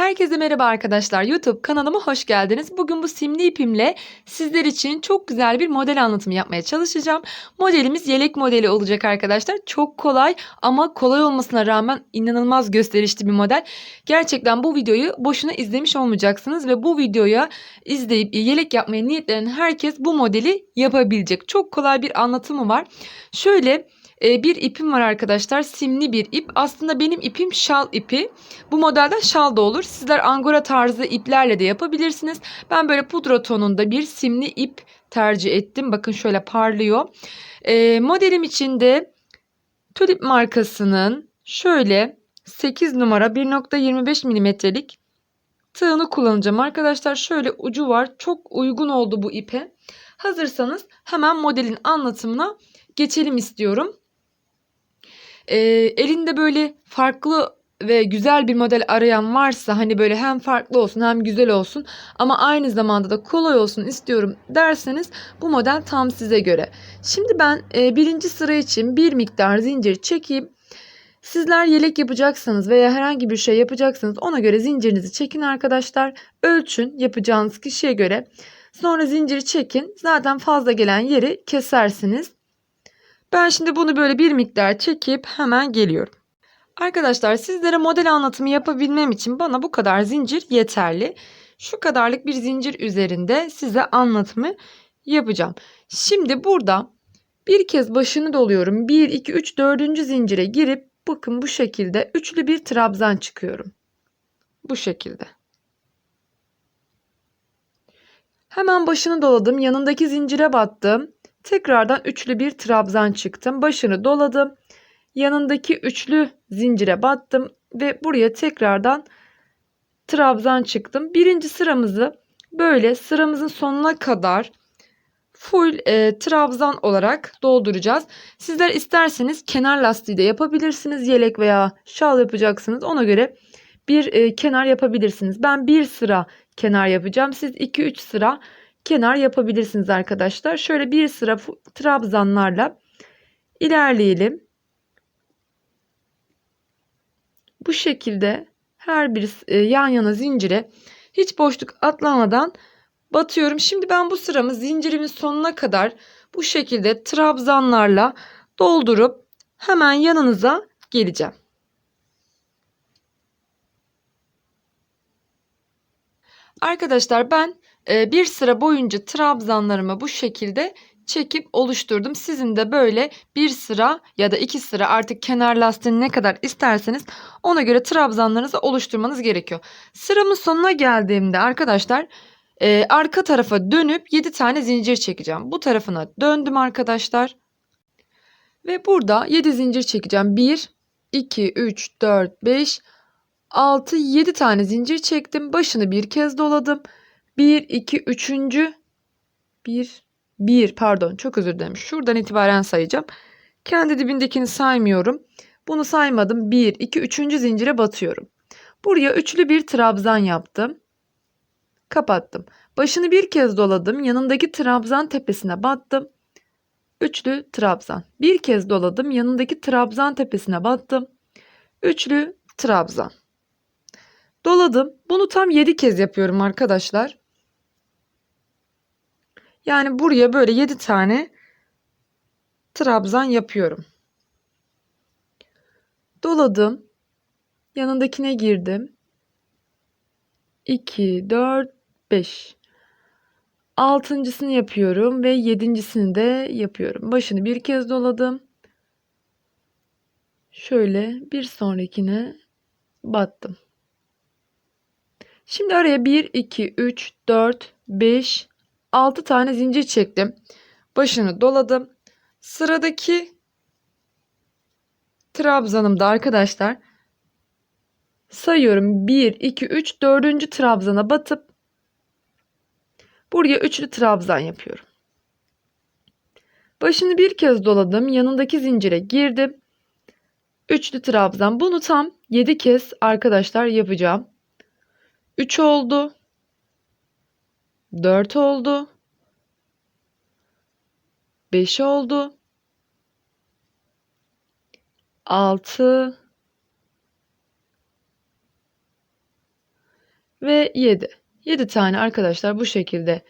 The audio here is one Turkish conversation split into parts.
Herkese merhaba arkadaşlar. YouTube kanalıma hoş geldiniz. Bugün bu simli ipimle sizler için çok güzel bir model anlatımı yapmaya çalışacağım. Modelimiz yelek modeli olacak arkadaşlar. Çok kolay ama kolay olmasına rağmen inanılmaz gösterişli bir model. Gerçekten bu videoyu boşuna izlemiş olmayacaksınız ve bu videoya izleyip yelek yapmaya niyetlenen herkes bu modeli yapabilecek. Çok kolay bir anlatımı var. Şöyle e, bir ipim var arkadaşlar. Simli bir ip. Aslında benim ipim şal ipi. Bu modelden şal da olur. Sizler angora tarzı iplerle de yapabilirsiniz. Ben böyle pudra tonunda bir simli ip tercih ettim. Bakın şöyle parlıyor. E, modelim içinde Tulip markasının şöyle 8 numara 1.25 milimetrelik tığını kullanacağım arkadaşlar. Şöyle ucu var. Çok uygun oldu bu ipe. Hazırsanız hemen modelin anlatımına geçelim istiyorum. Ee, elinde böyle farklı ve güzel bir model arayan varsa hani böyle hem farklı olsun hem güzel olsun ama aynı zamanda da kolay olsun istiyorum derseniz bu model tam size göre. Şimdi ben e, birinci sıra için bir miktar zincir çekeyim. Sizler yelek yapacaksanız veya herhangi bir şey yapacaksanız ona göre zincirinizi çekin arkadaşlar. Ölçün yapacağınız kişiye göre. Sonra zinciri çekin. Zaten fazla gelen yeri kesersiniz. Ben şimdi bunu böyle bir miktar çekip hemen geliyorum. Arkadaşlar sizlere model anlatımı yapabilmem için bana bu kadar zincir yeterli. Şu kadarlık bir zincir üzerinde size anlatımı yapacağım. Şimdi burada bir kez başını doluyorum. 1, 2, 3, 4. zincire girip bakın bu şekilde üçlü bir trabzan çıkıyorum. Bu şekilde. Hemen başını doladım. Yanındaki zincire battım. Tekrardan üçlü bir trabzan çıktım. Başını doladım. Yanındaki üçlü zincire battım ve buraya tekrardan trabzan çıktım. Birinci sıramızı böyle sıramızın sonuna kadar full e, trabzan olarak dolduracağız. Sizler isterseniz kenar lastiği de yapabilirsiniz. Yelek veya şal yapacaksınız. Ona göre bir e, kenar yapabilirsiniz. Ben bir sıra kenar yapacağım. Siz 2-3 sıra kenar yapabilirsiniz arkadaşlar. Şöyle bir sıra trabzanlarla ilerleyelim. Bu şekilde her bir e, yan yana zincire hiç boşluk atlamadan batıyorum. Şimdi ben bu sıramı zincirimin sonuna kadar bu şekilde trabzanlarla doldurup hemen yanınıza geleceğim. Arkadaşlar ben bir sıra boyunca trabzanlarımı bu şekilde çekip oluşturdum. Sizin de böyle bir sıra ya da iki sıra artık kenar lastiğini ne kadar isterseniz ona göre trabzanlarınızı oluşturmanız gerekiyor. Sıramın sonuna geldiğimde arkadaşlar e, arka tarafa dönüp 7 tane zincir çekeceğim. Bu tarafına döndüm arkadaşlar. Ve burada 7 zincir çekeceğim. 1, 2, 3, 4, 5, 6, 7 tane zincir çektim. Başını bir kez doladım. 1, 2, 3. 1, 1 pardon çok özür dilerim. Şuradan itibaren sayacağım. Kendi dibindekini saymıyorum. Bunu saymadım. 1, 2, 3. zincire batıyorum. Buraya üçlü bir trabzan yaptım. Kapattım. Başını bir kez doladım. Yanındaki trabzan tepesine battım. Üçlü trabzan. Bir kez doladım. Yanındaki trabzan tepesine battım. Üçlü trabzan. Doladım. Bunu tam 7 kez yapıyorum arkadaşlar. Yani buraya böyle 7 tane trabzan yapıyorum. Doladım. Yanındakine girdim. 2, 4, 5. Altıncısını yapıyorum ve yedincisini de yapıyorum. Başını bir kez doladım. Şöyle bir sonrakine battım. Şimdi araya 1, 2, 3, 4, 5, 6 tane zincir çektim. Başını doladım. Sıradaki trabzanımda arkadaşlar sayıyorum 1 2 3 4. trabzana batıp buraya üçlü trabzan yapıyorum. Başını bir kez doladım. Yanındaki zincire girdim. Üçlü trabzan. Bunu tam 7 kez arkadaşlar yapacağım. 3 oldu. 4 oldu. 5 oldu. 6 ve 7. 7 tane arkadaşlar bu şekilde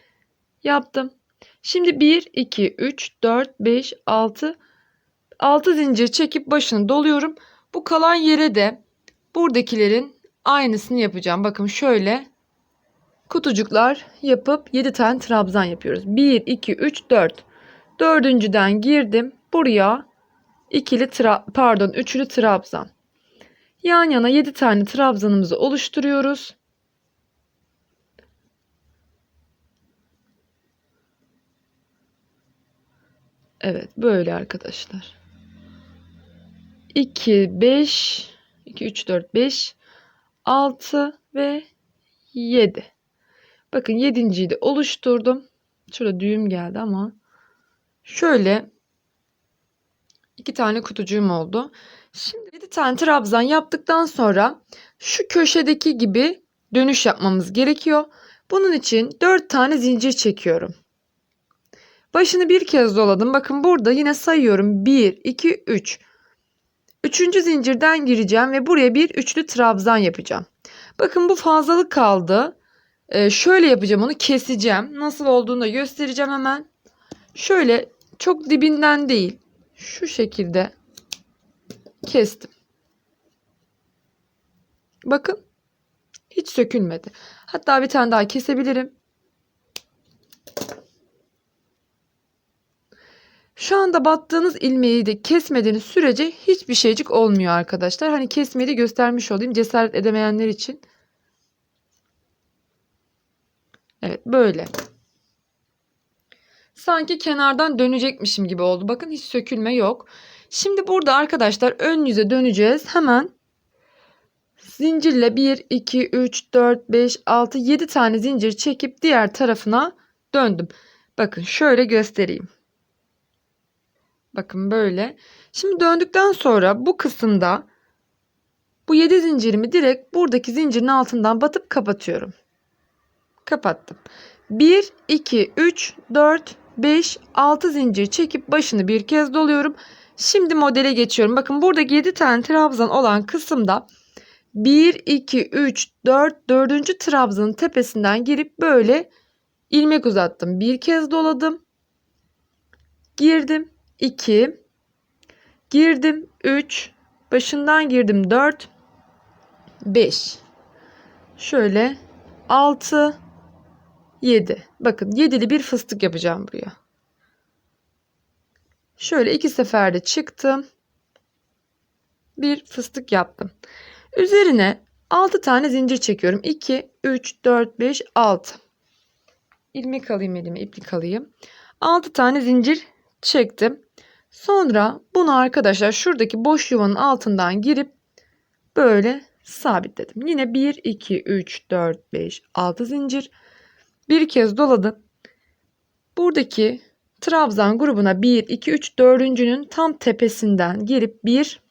yaptım. Şimdi 1, 2, 3, 4, 5, 6, 6 zincir çekip başını doluyorum. Bu kalan yere de buradakilerin aynısını yapacağım. Bakın şöyle kutucuklar yapıp 7 tane trabzan yapıyoruz. 1, 2, 3, 4. Dördüncüden girdim. Buraya ikili tra pardon üçlü trabzan. Yan yana 7 tane trabzanımızı oluşturuyoruz. Evet böyle arkadaşlar. 2 5 2 3 4 5 6 ve 7. Bakın 7.yi de oluşturdum. Şurada düğüm geldi ama şöyle iki tane kutucuğum oldu. Şimdi 7 tane trabzan yaptıktan sonra şu köşedeki gibi dönüş yapmamız gerekiyor. Bunun için 4 tane zincir çekiyorum. Başını bir kez doladım. Bakın burada yine sayıyorum. 1, 2, 3. Üçüncü zincirden gireceğim ve buraya bir üçlü trabzan yapacağım. Bakın bu fazlalık kaldı. Ee, şöyle yapacağım onu keseceğim. Nasıl olduğunu da göstereceğim hemen. Şöyle çok dibinden değil. Şu şekilde kestim. Bakın hiç sökülmedi. Hatta bir tane daha kesebilirim. Şu anda battığınız ilmeği de kesmediğiniz sürece hiçbir şeycik olmuyor arkadaşlar. Hani kesmeyi de göstermiş olayım cesaret edemeyenler için. Evet böyle. Sanki kenardan dönecekmişim gibi oldu. Bakın hiç sökülme yok. Şimdi burada arkadaşlar ön yüze döneceğiz. Hemen zincirle 1, 2, 3, 4, 5, 6, 7 tane zincir çekip diğer tarafına döndüm. Bakın şöyle göstereyim. Bakın böyle. Şimdi döndükten sonra bu kısımda bu 7 zincirimi direkt buradaki zincirin altından batıp kapatıyorum. Kapattım. 1, 2, 3, 4, 5, 6 zincir çekip başını bir kez doluyorum. Şimdi modele geçiyorum. Bakın buradaki 7 tane trabzan olan kısımda 1, 2, 3, 4, 4. trabzanın tepesinden girip böyle ilmek uzattım. Bir kez doladım. Girdim. 2 girdim 3 başından girdim 4 5 şöyle 6 7 bakın 7'li bir fıstık yapacağım buraya. Şöyle iki seferde çıktım. Bir fıstık yaptım. Üzerine 6 tane zincir çekiyorum. 2 3 4 5 6 ilmek alayım elime iplik alayım. 6 tane zincir çektim. Sonra bunu arkadaşlar şuradaki boş yuvanın altından girip böyle sabitledim. Yine 1, 2, 3, 4, 5, 6 zincir. Bir kez doladım. Buradaki trabzan grubuna 1, 2, 3, 4.'ünün tam tepesinden girip 1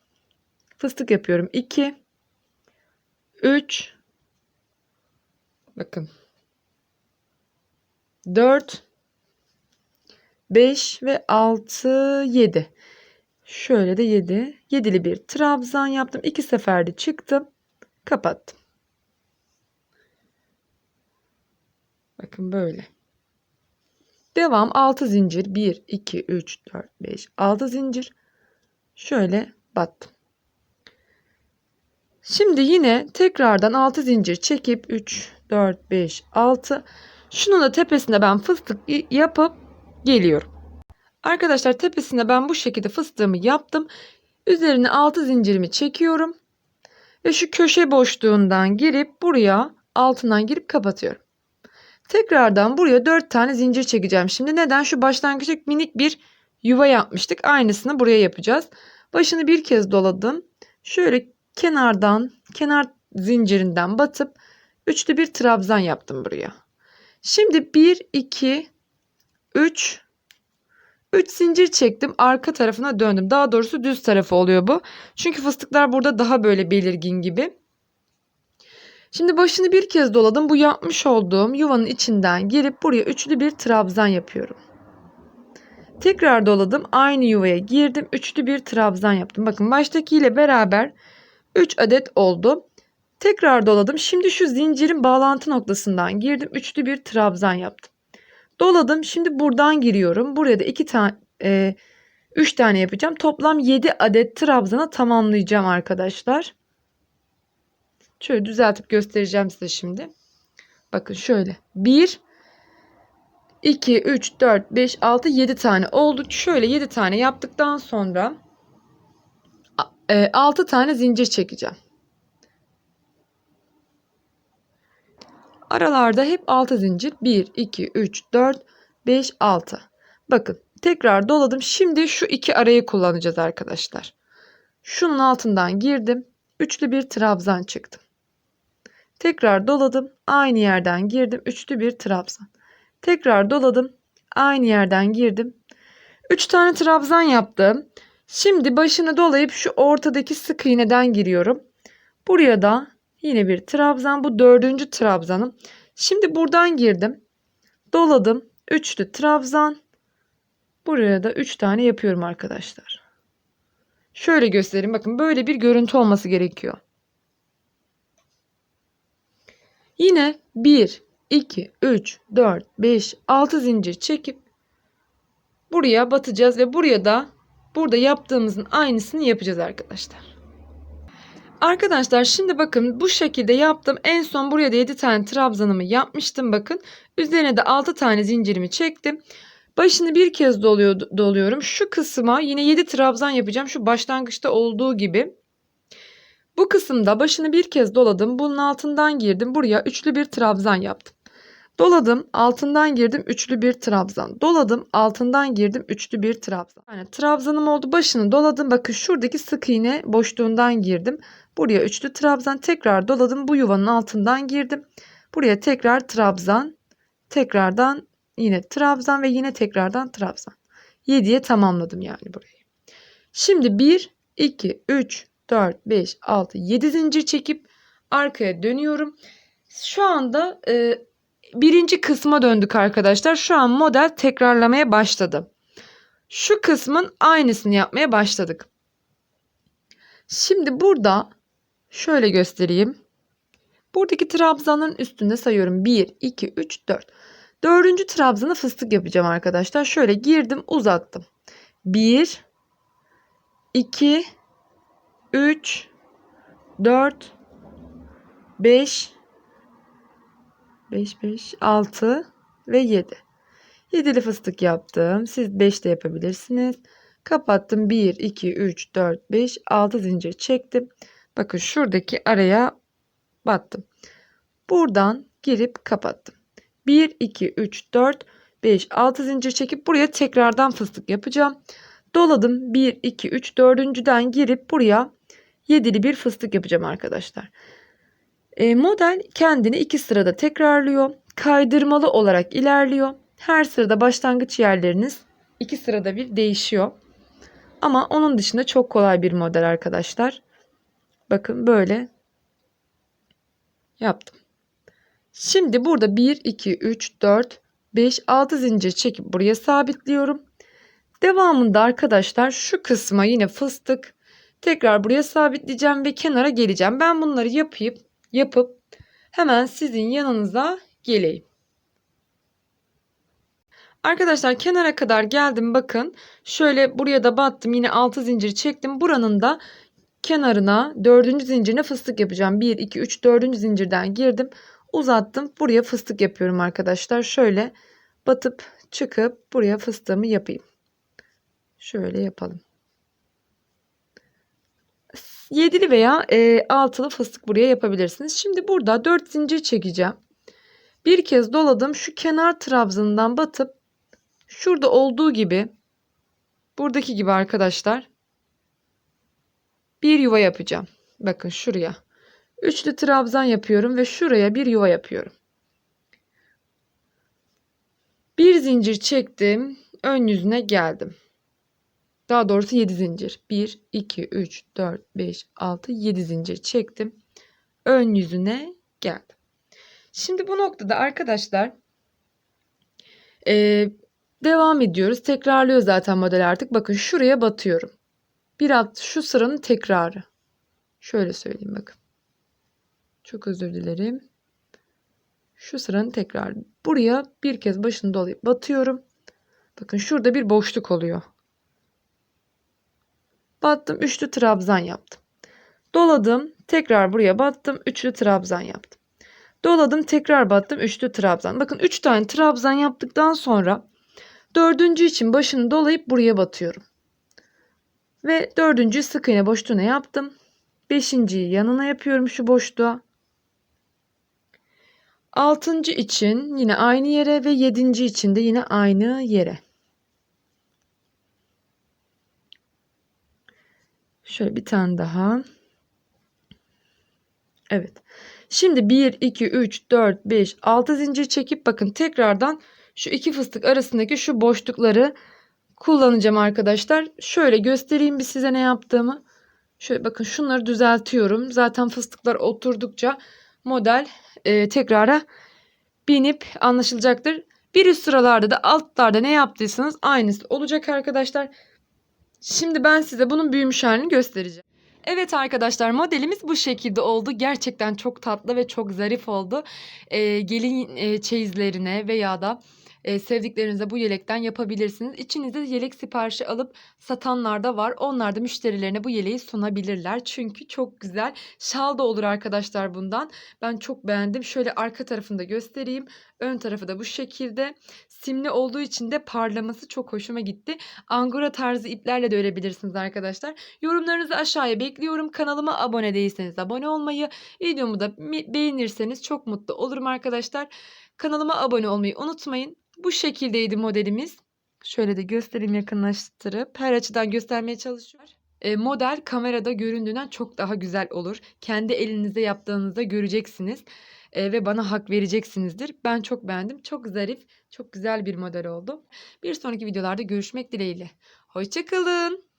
fıstık yapıyorum. 2, 3, bakın 4, 5 ve 6 7. Şöyle de 7. 7'li bir trabzan yaptım. 2 seferde çıktım. Kapattım. Bakın böyle. Devam 6 zincir. 1 2 3 4 5 6 zincir. Şöyle battım. Şimdi yine tekrardan 6 zincir çekip 3 4 5 6 şunun da tepesinde ben fıstık yapıp geliyorum. Arkadaşlar tepesine ben bu şekilde fıstığımı yaptım. Üzerine 6 zincirimi çekiyorum. Ve şu köşe boşluğundan girip buraya altından girip kapatıyorum. Tekrardan buraya 4 tane zincir çekeceğim. Şimdi neden? Şu başlangıçta minik bir yuva yapmıştık. Aynısını buraya yapacağız. Başını bir kez doladım. Şöyle kenardan, kenar zincirinden batıp üçlü bir trabzan yaptım buraya. Şimdi 1, 2, 3 3 zincir çektim arka tarafına döndüm. Daha doğrusu düz tarafı oluyor bu. Çünkü fıstıklar burada daha böyle belirgin gibi. Şimdi başını bir kez doladım. Bu yapmış olduğum yuvanın içinden girip buraya üçlü bir trabzan yapıyorum. Tekrar doladım. Aynı yuvaya girdim. Üçlü bir trabzan yaptım. Bakın baştakiyle beraber 3 adet oldu. Tekrar doladım. Şimdi şu zincirin bağlantı noktasından girdim. Üçlü bir trabzan yaptım. Doladım. Şimdi buradan giriyorum. Buraya da iki tane e, 3 tane yapacağım. Toplam 7 adet trabzana tamamlayacağım arkadaşlar. Şöyle düzeltip göstereceğim size şimdi. Bakın şöyle. 1 2 3 4 5 6 7 tane oldu. Şöyle 7 tane yaptıktan sonra 6 tane zincir çekeceğim. Aralarda hep 6 zincir. 1 2 3 4 5 6. Bakın tekrar doladım. Şimdi şu iki arayı kullanacağız arkadaşlar. Şunun altından girdim. Üçlü bir trabzan çıktım. Tekrar doladım. Aynı yerden girdim. Üçlü bir trabzan. Tekrar doladım. Aynı yerden girdim. Üç tane trabzan yaptım. Şimdi başını dolayıp şu ortadaki sık iğneden giriyorum. Buraya da yine bir trabzan. Bu dördüncü trabzanım. Şimdi buradan girdim. Doladım. Üçlü trabzan. Buraya da 3 tane yapıyorum arkadaşlar. Şöyle göstereyim. Bakın böyle bir görüntü olması gerekiyor. Yine 1, 2, 3, 4, 5, 6 zincir çekip buraya batacağız ve buraya da burada yaptığımızın aynısını yapacağız arkadaşlar. Arkadaşlar şimdi bakın bu şekilde yaptım. En son buraya da 7 tane trabzanımı yapmıştım bakın. Üzerine de 6 tane zincirimi çektim. Başını bir kez doluyor, doluyorum. Şu kısma yine 7 trabzan yapacağım. Şu başlangıçta olduğu gibi. Bu kısımda başını bir kez doladım. Bunun altından girdim. Buraya üçlü bir trabzan yaptım. Doladım, altından girdim, üçlü bir trabzan. Doladım, altından girdim, üçlü bir trabzan. Yani trabzanım oldu. Başını doladım. Bakın şuradaki sık iğne boşluğundan girdim. Buraya üçlü trabzan. Tekrar doladım. Bu yuvanın altından girdim. Buraya tekrar trabzan. Tekrardan Yine trabzan ve yine tekrardan trabzan. 7'ye tamamladım yani burayı. Şimdi 1, 2, 3, 4, 5, 6, 7 zincir çekip arkaya dönüyorum. Şu anda e, birinci kısma döndük arkadaşlar. Şu an model tekrarlamaya başladı. Şu kısmın aynısını yapmaya başladık. Şimdi burada şöyle göstereyim. Buradaki trabzanın üstünde sayıyorum. 1, 2, 3, 4. Dördüncü trabzana fıstık yapacağım arkadaşlar. Şöyle girdim uzattım. 1 2 3 4 5 5 5 6 ve 7. Yedili fıstık yaptım. Siz 5 de yapabilirsiniz. Kapattım. 1 2 3 4 5 6 zincir çektim. Bakın şuradaki araya battım. Buradan girip kapattım. 1, 2, 3, 4, 5, 6 zincir çekip buraya tekrardan fıstık yapacağım. Doladım. 1, 2, 3, dördüncüden girip buraya yedili bir fıstık yapacağım arkadaşlar. E, model kendini iki sırada tekrarlıyor. Kaydırmalı olarak ilerliyor. Her sırada başlangıç yerleriniz iki sırada bir değişiyor. Ama onun dışında çok kolay bir model arkadaşlar. Bakın böyle yaptım. Şimdi burada 1, 2, 3, 4, 5, 6 zincir çekip buraya sabitliyorum. Devamında arkadaşlar şu kısma yine fıstık tekrar buraya sabitleyeceğim ve kenara geleceğim. Ben bunları yapıp yapıp hemen sizin yanınıza geleyim. Arkadaşlar kenara kadar geldim bakın. Şöyle buraya da battım. Yine 6 zincir çektim. Buranın da kenarına 4. zincirine fıstık yapacağım. 1 2 3 4. zincirden girdim uzattım. Buraya fıstık yapıyorum arkadaşlar. Şöyle batıp çıkıp buraya fıstığımı yapayım. Şöyle yapalım. Yedili veya e, altılı fıstık buraya yapabilirsiniz. Şimdi burada 4 zincir çekeceğim. Bir kez doladım. Şu kenar trabzanından batıp şurada olduğu gibi buradaki gibi arkadaşlar bir yuva yapacağım. Bakın şuraya. Üçlü trabzan yapıyorum ve şuraya bir yuva yapıyorum. Bir zincir çektim. Ön yüzüne geldim. Daha doğrusu 7 zincir. 1, 2, 3, 4, 5, 6, 7 zincir çektim. Ön yüzüne geldim. Şimdi bu noktada arkadaşlar ee, devam ediyoruz. Tekrarlıyor zaten model artık. Bakın şuraya batıyorum. Bir alt şu sıranın tekrarı. Şöyle söyleyeyim bakın. Çok özür dilerim. Şu sıranın tekrar buraya bir kez başını dolayıp batıyorum. Bakın şurada bir boşluk oluyor. Battım üçlü trabzan yaptım. Doladım tekrar buraya battım üçlü trabzan yaptım. Doladım tekrar battım üçlü trabzan. Bakın üç tane trabzan yaptıktan sonra dördüncü için başını dolayıp buraya batıyorum. Ve dördüncü sık iğne boşluğuna yaptım. Beşinciyi yanına yapıyorum şu boşluğa. Altıncı için yine aynı yere ve yedinci için de yine aynı yere. Şöyle bir tane daha. Evet. Şimdi 1, 2, 3, 4, 5, 6 zincir çekip bakın tekrardan şu iki fıstık arasındaki şu boşlukları kullanacağım arkadaşlar. Şöyle göstereyim bir size ne yaptığımı. Şöyle bakın şunları düzeltiyorum. Zaten fıstıklar oturdukça model e, tekrara binip anlaşılacaktır. Bir üst sıralarda da altlarda ne yaptıysanız aynısı olacak arkadaşlar. Şimdi ben size bunun büyümüş halini göstereceğim. Evet arkadaşlar modelimiz bu şekilde oldu. Gerçekten çok tatlı ve çok zarif oldu. Ee, gelin e, çeyizlerine veya da e, sevdiklerinize bu yelekten yapabilirsiniz. İçinizde yelek siparişi alıp satanlar da var. Onlar da müşterilerine bu yeleği sunabilirler. Çünkü çok güzel. Şal da olur arkadaşlar bundan. Ben çok beğendim. Şöyle arka tarafını da göstereyim. Ön tarafı da bu şekilde. Simli olduğu için de parlaması çok hoşuma gitti. Angora tarzı iplerle de örebilirsiniz arkadaşlar. Yorumlarınızı aşağıya bekliyorum. Kanalıma abone değilseniz abone olmayı, videomu da beğenirseniz çok mutlu olurum arkadaşlar. Kanalıma abone olmayı unutmayın. Bu şekildeydi modelimiz. Şöyle de göstereyim yakınlaştırıp her açıdan göstermeye çalışıyorum. E, model kamerada göründüğünden çok daha güzel olur. Kendi elinizde yaptığınızda göreceksiniz e, ve bana hak vereceksinizdir. Ben çok beğendim. Çok zarif, çok güzel bir model oldu. Bir sonraki videolarda görüşmek dileğiyle. Hoşçakalın.